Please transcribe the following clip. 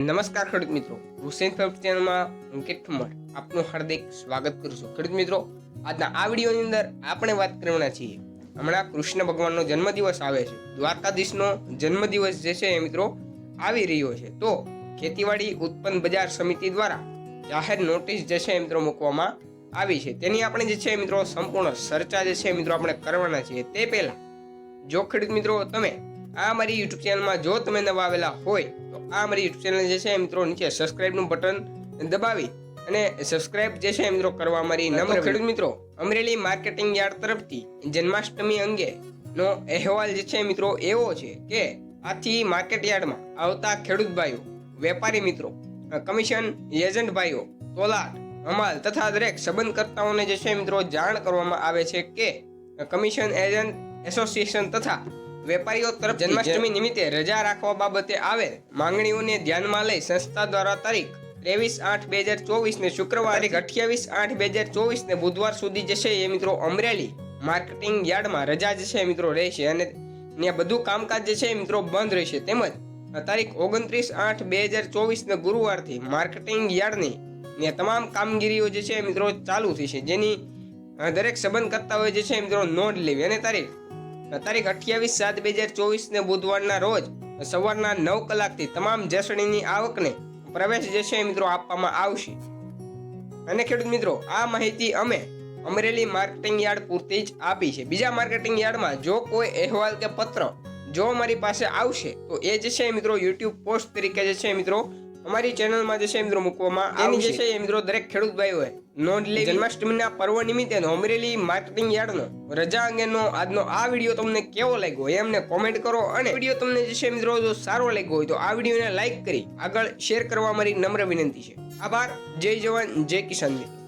નમસ્કાર ખેડૂત મિત્રો. હુસેન ફેબ ચેનલમાં હું કિટ ઠુમર આપનું હાર્દિક સ્વાગત કરું છું. ખેડૂત મિત્રો, આજના આ વિડીયોની અંદર આપણે વાત કરવાના છીએ. હમણાં કૃષ્ણ ભગવાનનો જન્મદિવસ આવે છે. દ્વારકાધીશનો જન્મદિવસ જે છે એ મિત્રો આવી રહ્યો છે. તો ખેતીવાડી ઉત્પન્ન બજાર સમિતિ દ્વારા જાહેર નોટિસ જે છે મિત્રો મૂકવામાં આવી છે. તેની આપણે જે છે મિત્રો સંપૂર્ણ ચર્ચા જે છે મિત્રો આપણે કરવાના છીએ. તે પહેલાં, જો ખેડૂત મિત્રો તમે આ મારી યુટ્યુબ ચેનલમાં જો તમે નવા આવેલા હોય તો આ મારી યુટ્યુબ ચેનલ જે છે મિત્રો નીચે સબસ્ક્રાઇબનું બટન દબાવી અને સબસ્ક્રાઇબ જે છે મિત્રો કરવા મારી નમ્ર ખેડૂત મિત્રો અમરેલી માર્કેટિંગ યાર્ડ તરફથી જન્માષ્ટમી અંગે નો અહેવાલ જે છે મિત્રો એવો છે કે આથી માર્કેટ યાર્ડમાં આવતા ખેડૂત ભાઈઓ વેપારી મિત્રો કમિશન એજન્ટ ભાઈઓ તોલાટ હમાલ તથા દરેક સંબંધકર્તાઓને જે છે મિત્રો જાણ કરવામાં આવે છે કે કમિશન એજન્ટ એસોસિએશન તથા વેપારીઓ તરફ જન્માષ્ટમી નિમિત્તે રજા રાખવા બાબતે આવે. માંગણીઓને ધ્યાનમાં લઈ સંસ્થા દ્વારા તારીખ ત્રેવીસ આઠ બે હજાર ચોવીસ ને શુક્રવાર તારીખ અઠ્યાવીસ આઠ બે હજાર ચોવીસ ને બુધવાર સુધી જે છે એ મિત્રો અમરેલી માર્કેટિંગ યાર્ડમાં રજા જે છે એ મિત્રો રહેશે અને ત્યાં બધું કામકાજ જે છે એ મિત્રો બંધ રહેશે. તેમજ તારીખ ઓગણત્રીસ આઠ બે હજાર ચોવીસ ને ગુરુવારથી માર્કેટિંગ યાર્ડની ને તમામ કામગીરીઓ જે છે એ મિત્રો ચાલુ થશે. જેની દરેક સંબંધકર્તાઓએ જે છે મિત્રો નોંધ લેવી. અને તારીખ તારીખ અઠ્યાવીસ સાત બે હજાર ચોવીસ ને બુધવારના રોજ સવારના નવ કલાકથી તમામ જસણીની આવકને પ્રવેશ જે છે મિત્રો આપવામાં આવશે. અને ખેડૂત મિત્રો, આ માહિતી અમે અમરેલી માર્કેટિંગ યાર્ડ પૂરતી જ આપી છે. બીજા માર્કેટિંગ યાર્ડમાં જો કોઈ અહેવાલ કે પત્ર જો અમારી પાસે આવશે, તો એ જે છે મિત્રો યુટ્યુબ પોસ્ટ તરીકે જે છે મિત્રો અમારી ચેનલમાં જે છે એ મિત્રો મૂકવામાં એની જે છે. એ મિત્રો દરેક ખેડૂત ભાઈઓએ નોંધ લઈ જન્માષ્ટમીના પર્વ નિમિત્તે અમરેલી માર્કેટિંગ યાર્ડનો રજા અંગેનો આજનો આ વીડિયો તમને કેવો લાગ્યો એ અમને કોમેન્ટ કરો અને વીડિયો તમને જે છે મિત્રો જો સારો લાગ્યો હોય તો આ વિડીયોને લાઈક કરી આગળ શેર કરવા મારી નમ્ર વિનંતી છે. આભાર. જય જવાન જય કિસાન મિત્રો.